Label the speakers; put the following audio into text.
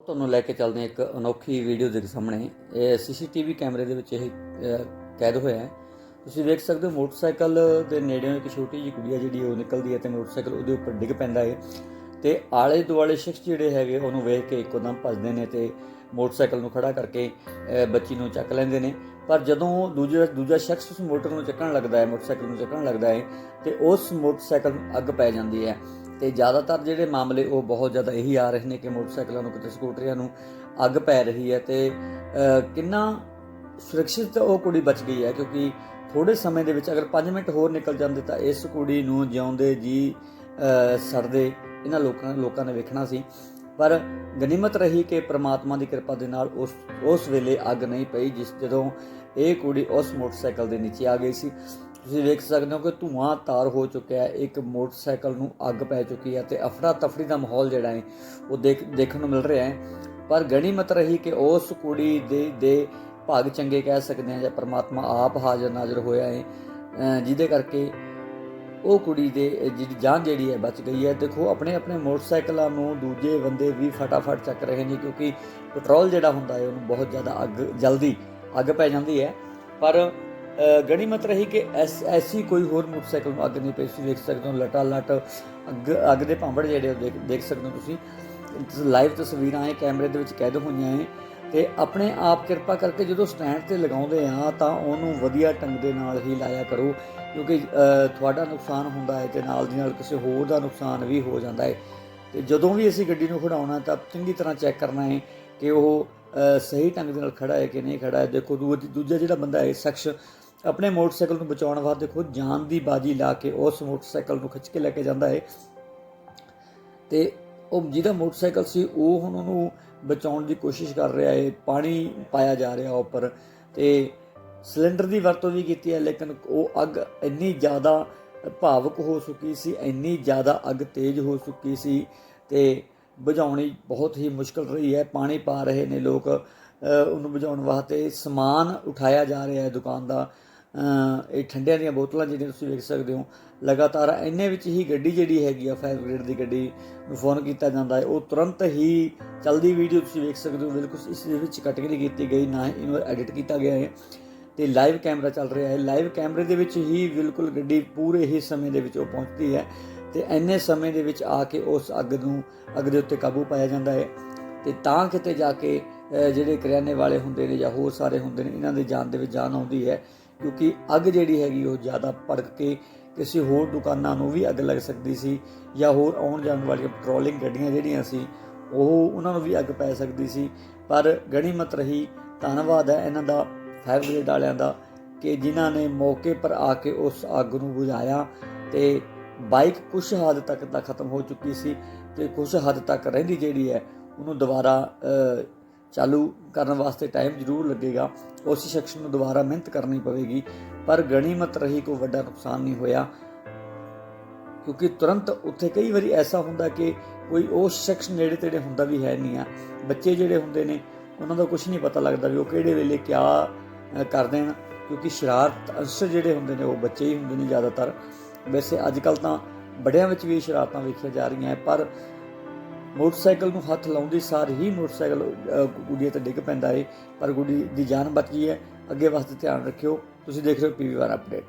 Speaker 1: ਤੁਹਾਨੂੰ ਲੈ ਕੇ ਚੱਲਦੇ ਹਾਂ ਇੱਕ ਅਨੋਖੀ ਵੀਡੀਓ ਦੇ ਸਾਹਮਣੇ। ਇਹ ਸੀਸੀਟੀਵੀ ਕੈਮਰੇ ਦੇ ਵਿੱਚ ਇਹ ਅਹ, ਕੈਦ ਹੋਇਆ ਹੈ। ਤੁਸੀਂ ਦੇਖ ਸਕਦੇ ਹੋ ਮੋਟਰਸਾਈਕਲ ਦੇ ਨੇੜਿਓਂ ਇੱਕ ਛੋਟੀ ਜਿਹੀ ਕੁੜੀ ਹੈ ਜਿਹੜੀ ਉਹ ਨਿਕਲਦੀ ਹੈ ਤੇ ਮੋਟਰਸਾਈਕਲ ਉਹਦੇ ਉੱਪਰ ਡਿੱਗ ਪੈਂਦਾ ਹੈ। ਤੇ ਆਲੇ ਦੁਆਲੇ ਸ਼ਖਸ ਜਿਹੜੇ ਹੈਗੇ ਉਹਨੂੰ ਵੇਖ ਕੇ ਇੱਕੋ ਦਮ ਭੱਜਦੇ ਨੇ ਤੇ ਮੋਟਰਸਾਈਕਲ ਨੂੰ ਖੜਾ ਕਰਕੇ ਅਹ, ਬੱਚੀ ਨੂੰ ਚੱਕ ਲੈਂਦੇ ਨੇ। ਪਰ ਜਦੋਂ ਦੂਜਾ ਦੂਜਾ ਸ਼ਖਸ ਉਸ ਮੋਟਰ ਨੂੰ ਚੱਕਣ ਲੱਗਦਾ ਹੈ, ਮੋਟਰਸਾਈਕਲ ਨੂੰ ਚੱਕਣ ਲੱਗਦਾ ਹੈ, ਤੇ ਉਸ ਮੋਟਰਸਾਈਕਲ ਨੂੰ ਅੱਗ ਪੈ ਜਾਂਦੀ ਹੈ। ਤੇ ਜ਼ਿਆਦਾਤਰ ਜਿਹੜੇ ਮਾਮਲੇ ਉਹ ਬਹੁਤ ਜ਼ਿਆਦਾ ਇਹੀ ਆ ਰਹੇ ਨੇ ਕਿ ਮੋਟਰਸਾਈਕਲਾਂ ਨੂੰ ਕਿਤੇ ਸਕੂਟਰੀਆਂ ਨੂੰ ਅੱਗ ਪੈ ਰਹੀ ਹੈ ਤੇ ਕਿੰਨਾ ਸੁਰੱਖਿਅਤ ਉਹ ਕੁੜੀ ਬਚ ਗਈ ਹੈ, ਕਿਉਂਕਿ ਥੋੜੇ ਸਮੇਂ ਦੇ ਵਿੱਚ ਅਗਰ 5 ਮਿੰਟ ਹੋਰ ਨਿਕਲ ਜਾਂਦੇ ਤਾਂ ਇਸ ਕੁੜੀ ਨੂੰ ਜਿਉਂਦੇ ਜੀ ਸੜਦੇ ਇਹਨਾਂ ਲੋਕਾਂ ਲੋਕਾਂ ਨੇ ਵੇਖਣਾ ਸੀ। ਪਰ ਗਨੀਮਤ ਰਹੀ ਕਿ ਪ੍ਰਮਾਤਮਾ ਦੀ ਕਿਰਪਾ ਦੇ ਨਾਲ ਉਸ ਉਸ ਵੇਲੇ ਅੱਗ ਨਹੀਂ ਪਈ ਜਿਸ, ਜਦੋਂ ਇਹ ਕੁੜੀ ਉਸ ਮੋਟਰਸਾਈਕਲ ਦੇ ਨੀਚੇ ਆ ਗਈ ਸੀ। ਤੁਸੀਂ ਵੇਖ ਸਕਦੇ ਹੋ ਕਿ ਧੂਆਂ ਤਾਰ ਹੋ ਚੁੱਕਿਆ ਹੈ, ਇੱਕ ਮੋਟਰਸਾਈਕਲ ਨੂੰ ਅੱਗ ਪੈ ਚੁੱਕੀ ਹੈ ਤੇ ਅਫਰਾ ਤਫਰੀ ਦਾ ਮਾਹੌਲ ਜਿਹੜਾ ਹੈ, ਉਹ ਦੇਖ, ਦੇਖਣ ਨੂੰ ਮਿਲ ਰਿਹਾ ਹੈ। ਪਰ ਗਣੀਮਤ ਰਹੀ ਕਿ ਉਸ ਕੁੜੀ ਦੇ ਦੇ ਭਾਗ ਚੰਗੇ ਕਹਿ ਸਕਦੇ ਹਾਂ ਜਾਂ ਪਰਮਾਤਮਾ ਆਪ ਹਾਜ਼ਰ ਨਾਜ਼ਰ ਹੋਇਆ ਹੈ ਜਿਹਦੇ ਕਰਕੇ ਉਹ ਕੁੜੀ ਦੇ ਜਿਹੜੀ ਜਾਨ ਜਿਹੜੀ ਹੈ ਬਚ ਗਈ ਹੈ। ਦੇਖੋ ਆਪਣੇ ਆਪਣੇ ਮੋਟਰਸਾਈਕਲਾਂ ਨੂੰ ਦੂਜੇ ਬੰਦੇ ਵੀ ਫਟਾਫਟ ਚੱਕ ਰਹੇ ਨੇ ਕਿਉਂਕਿ ਪੈਟਰੋਲ ਜਿਹੜਾ ਹੁੰਦਾ ਹੈ ਉਹਨੂੰ ਬਹੁਤ ਜ਼ਿਆਦਾ ਅੱਗ ਜਲਦੀ ਅੱਗ ਪੈ ਜਾਂਦੀ ਹੈ। ਪਰ ਅ, ਗਣੀਮਤ ਰਹੀ ਕਿ ਐਸ ਐਸੀ ਕੋਈ ਹੋਰ ਮੋਟਰਸਾਈਕਲ ਨੂੰ ਅੱਗ ਨਹੀਂ ਪਈ। ਤੁਸੀਂ ਦੇਖ ਸਕਦੇ ਹੋ ਲਟਾ ਲਟ ਅੱਗ ਅੱਗ ਦੇ ਭਾਂਬੜ ਜਿਹੜੇ ਉਹ ਦੇਖ ਦੇਖ ਸਕਦੇ ਹੋ ਤੁਸੀਂ। ਲਾਈਵ ਤਸਵੀਰਾਂ ਇਹ ਕੈਮਰੇ ਦੇ ਵਿੱਚ ਕੈਦ ਹੋਈਆਂ ਹੈ ਤੇ ਆਪਣੇ ਆਪ ਕਿਰਪਾ ਕਰਕੇ ਜਦੋਂ ਸਟੈਂਡ ਤੇ ਲਗਾਉਂਦੇ ਆ ਤਾਂ ਉਹਨੂੰ ਵਧੀਆ ਢੰਗ ਦੇ ਨਾਲ ਹੀ ਲਾਇਆ ਕਰੋ, ਕਿਉਂਕਿ ਤੁਹਾਡਾ ਨੁਕਸਾਨ ਹੁੰਦਾ ਹੈ ਤੇ ਨਾਲ ਦੀ ਨਾਲ ਕਿਸੇ ਹੋਰ ਦਾ ਨੁਕਸਾਨ ਵੀ ਹੋ ਜਾਂਦਾ ਹੈ। ਤੇ ਜਦੋਂ ਵੀ ਅਸੀਂ ਗੱਡੀ ਨੂੰ ਖੜਾਉਣਾ ਤਾਂ ਚੰਗੀ ਤਰ੍ਹਾਂ ਚੈੱਕ ਕਰਨਾ ਹੈ ਕਿ ਉਹ ਸਹੀ ਢੰਗ ਦੇ ਨਾਲ ਖੜਾ ਹੈ ਕਿ ਨਹੀਂ ਖੜਾ ਹੈ। ਦੇਖੋ, ਦੂ- ਦੂਜਾ ਜਿਹੜਾ ਬੰਦਾ ਹੈ, ਸ਼ਖਸ, ਆਪਣੇ ਮੋਟਰਸਾਈਕਲ ਨੂੰ ਬਚਾਉਣ ਵਾਸਤੇ ਖੁਦ ਜਾਨ ਦੀ ਬਾਜੀ ਲਾ ਕੇ ਉਸ ਮੋਟਰਸਾਈਕਲ ਨੂੰ ਖਿੱਚ ਕੇ ਲੈ ਕੇ ਜਾਂਦਾ ਹੈ। ਤੇ ਉਹ ਜਿਹਦਾ ਮੋਟਰਸਾਈਕਲ ਸੀ, ਉਹ ਹੁਣ ਉਹਨੂੰ ਬਚਾਉਣ ਦੀ ਕੋਸ਼ਿਸ਼ ਕਰ ਰਿਹਾ ਹੈ ਪਾਣੀ ਪਾਇਆ ਜਾ ਰਿਹਾ ਉੱਪਰ ਤੇ ਸਿਲੰਡਰ ਦੀ ਵਰਤੋਂ ਵੀ ਕੀਤੀ ਹੈ, ਲੇਕਿਨ ਉਹ ਅੱਗ ਇੰਨੀ ਜ਼ਿਆਦਾ ਭਾਵਕ ਹੋ ਚੁੱਕੀ ਸੀ, ਇੰਨੀ ਜ਼ਿਆਦਾ ਅੱਗ ਤੇਜ਼ ਹੋ ਚੁੱਕੀ ਸੀ ਤੇ ਬੁਝਾਉਣੀ ਬਹੁਤ ਹੀ ਮੁਸ਼ਕਲ ਰਹੀ ਹੈ, ਪਾਣੀ ਪਾ ਰਹੇ ਨੇ ਲੋਕ ਉਹਨੂੰ ਬੁਝਾਉਣ ਵਾਸਤੇ ਸਮਾਨ ਉਠਾਇਆ ਜਾ ਰਿਹਾ ਹੈ ਦੁਕਾਨ ਦਾ। ਇਹ ਠੰਡਿਆਂ ਦੀਆਂ ਬੋਤਲਾਂ ਜਿਹੜੀਆਂ ਤੁਸੀਂ ਵੇਖ ਸਕਦੇ ਹੋ, ਲਗਾਤਾਰ ਇੰਨੇ ਵਿੱਚ ਹੀ ਗੱਡੀ ਜਿਹੜੀ ਹੈਗੀ ਆ ਫਾਇਰ ਬ੍ਰਿਗੇਡ ਦੀ ਗੱਡੀ ਨੂੰ ਫੋਨ ਕੀਤਾ ਜਾਂਦਾ ਹੈ। ਉਹ ਤੁਰੰਤ ਹੀ ਚਲਦੀ ਵੀਡੀਓ ਤੁਸੀਂ ਵੇਖ ਸਕਦੇ ਹੋ, ਬਿਲਕੁਲ ਇਸ ਦੇ ਵਿੱਚ ਕਟਗਰੀ ਕੀਤੀ ਗਈ, ਨਾ ਹੀ ਇਹਨੂੰ ਐਡਿਟ ਕੀਤਾ ਗਿਆ ਹੈ। ਤੇ ਲਾਈਵ ਕੈਮਰਾ ਚੱਲ ਰਿਹਾ ਹੈ। ਲਾਈਵ ਕੈਮਰੇ ਦੇ ਵਿੱਚ ਹੀ ਬਿਲਕੁਲ ਗੱਡੀ ਪੂਰੇ ਹੀ ਸਮੇਂ ਦੇ ਵਿੱਚ ਉਹ ਪਹੁੰਚਦੀ ਹੈ ਤੇ ਇੰਨੇ ਸਮੇਂ ਦੇ ਵਿੱਚ ਆ ਕੇ ਉਸ ਅੱਗ ਨੂੰ, ਅੱਗ ਦੇ ਉੱਤੇ ਕਾਬੂ ਪਾਇਆ ਜਾਂਦਾ ਹੈ। ਤੇ ਤਾਂ ਕਿਤੇ ਜਾ ਕੇ ਜਿਹੜੇ ਕਰਿਆਨੇ ਵਾਲੇ ਹੁੰਦੇ ਨੇ ਜਾਂ ਹੋਰ ਸਾਰੇ ਹੁੰਦੇ ਨੇ, ਇਹਨਾਂ ਦੀ ਜਾਨ ਦੇ ਵਿੱਚ ਜਾਨ ਆਉਂਦੀ ਹੈ। ਕਿਉਂਕਿ ਅੱਗ ਜਿਹੜੀ ਹੈਗੀ ਉਹ ਜ਼ਿਆਦਾ ਭੜਕ ਕੇ ਕਿਸੇ ਹੋਰ ਦੁਕਾਨਾਂ ਨੂੰ ਵੀ ਅੱਗ ਲੱਗ ਸਕਦੀ ਸੀ ਜਾਂ ਹੋਰ ਆਉਣ ਜਾਣ ਵਾਲੀਆਂ ਪੈਟਰੋਲਿੰਗ ਗੱਡੀਆਂ ਜਿਹੜੀਆਂ ਸੀ, ਉਹ ਉਹਨਾਂ ਨੂੰ ਵੀ ਅੱਗ ਪੈ ਸਕਦੀ ਸੀ। ਪਰ ਗਣੀਮਤ ਰਹੀ, ਧੰਨਵਾਦ ਹੈ ਇਹਨਾਂ ਦਾ, ਫਾਇਰ ਬ੍ਰਿਗੇਡ ਵਾਲਿਆਂ ਦਾ, ਕਿ ਜਿਨ੍ਹਾਂ ਨੇ ਮੌਕੇ ਪਰ ਆ ਕੇ ਉਸ ਅੱਗ ਨੂੰ ਬੁਝਾਇਆ ਤੇ ਬਾਈਕ ਕੁਝ ਹੱਦ ਤੱਕ ਤਾਂ ਖਤਮ ਹੋ ਚੁੱਕੀ ਸੀ ਤੇ ਕੁਝ ਹੱਦ ਤੱਕ ਰਹਿੰਦੀ ਜਿਹੜੀ ਹੈ, ਉਹਨੂੰ ਦੁਬਾਰਾ ਚਾਲੂ ਕਰਨ ਵਾਸਤੇ ਟਾਈਮ ਜ਼ਰੂਰ ਲੱਗੇਗਾ। ਉਸ ਸ਼ਖਸ ਨੂੰ ਦੁਬਾਰਾ ਮਿਹਨਤ ਕਰਨੀ ਪਵੇਗੀ ਪਰ ਗਣੀਮਤ ਰਹੀ ਕੋਈ ਵੱਡਾ ਨੁਕਸਾਨ ਨਹੀਂ ਹੋਇਆ। ਕਿਉਂਕਿ ਤੁਰੰਤ ਉੱਥੇ ਕਈ ਵਾਰੀ ਐਸਾ ਹੁੰਦਾ ਕਿ ਕੋਈ ਉਹ ਸ਼ਖਸ ਨੇੜੇ ਤੇੜੇ ਹੁੰਦਾ ਵੀ ਹੈ ਨਹੀਂ ਆ। ਬੱਚੇ ਜਿਹੜੇ ਹੁੰਦੇ ਨੇ ਉਹਨਾਂ ਦਾ ਕੁਝ ਨਹੀਂ ਪਤਾ ਲੱਗਦਾ ਵੀ ਉਹ ਕਿਹੜੇ ਵੇਲੇ ਕਿਆ ਅ, ਕਰ ਦੇਣ। ਕਿਉਂਕਿ ਸ਼ਰਾਰਤ ਅਨਸਰ ਜਿਹੜੇ ਹੁੰਦੇ ਨੇ ਉਹ ਬੱਚੇ ਹੀ ਹੁੰਦੇ ਨੇ ਜ਼ਿਆਦਾਤਰ। ਵੈਸੇ ਅੱਜ ਕੱਲ ਤਾਂ ਬੜਿਆਂ ਵਿੱਚ ਵੀ ਸ਼ਰਾਰਤਾਂ ਵੇਖੀਆਂ ਜਾ ਰਹੀਆਂ ਪਰ ਮੋਟਰਸਾਈਕਲ ਨੂੰ ਹੱਥ ਲਾਉਂਦੀ ਸਾਰ ਹੀ ਮੋਟਰਸਾਈਕਲ ਅ, ਗੁੱਡੀ ਤੇ ਡਿੱਗ ਪੈਂਦਾ ਹੈ ਪਰ ਗੁੱਡੀ ਦੀ ਜਾਨ ਬਚ ਗਈ ਹੈ। ਅੱਗੇ ਵਾਸਤੇ ਧਿਆਨ ਰੱਖਿਓ। ਤੁਸੀਂ ਦੇਖ ਰਹੇ ਹੋ ਪੀਵੀ ਵਾਰ ਅਪਡੇਟ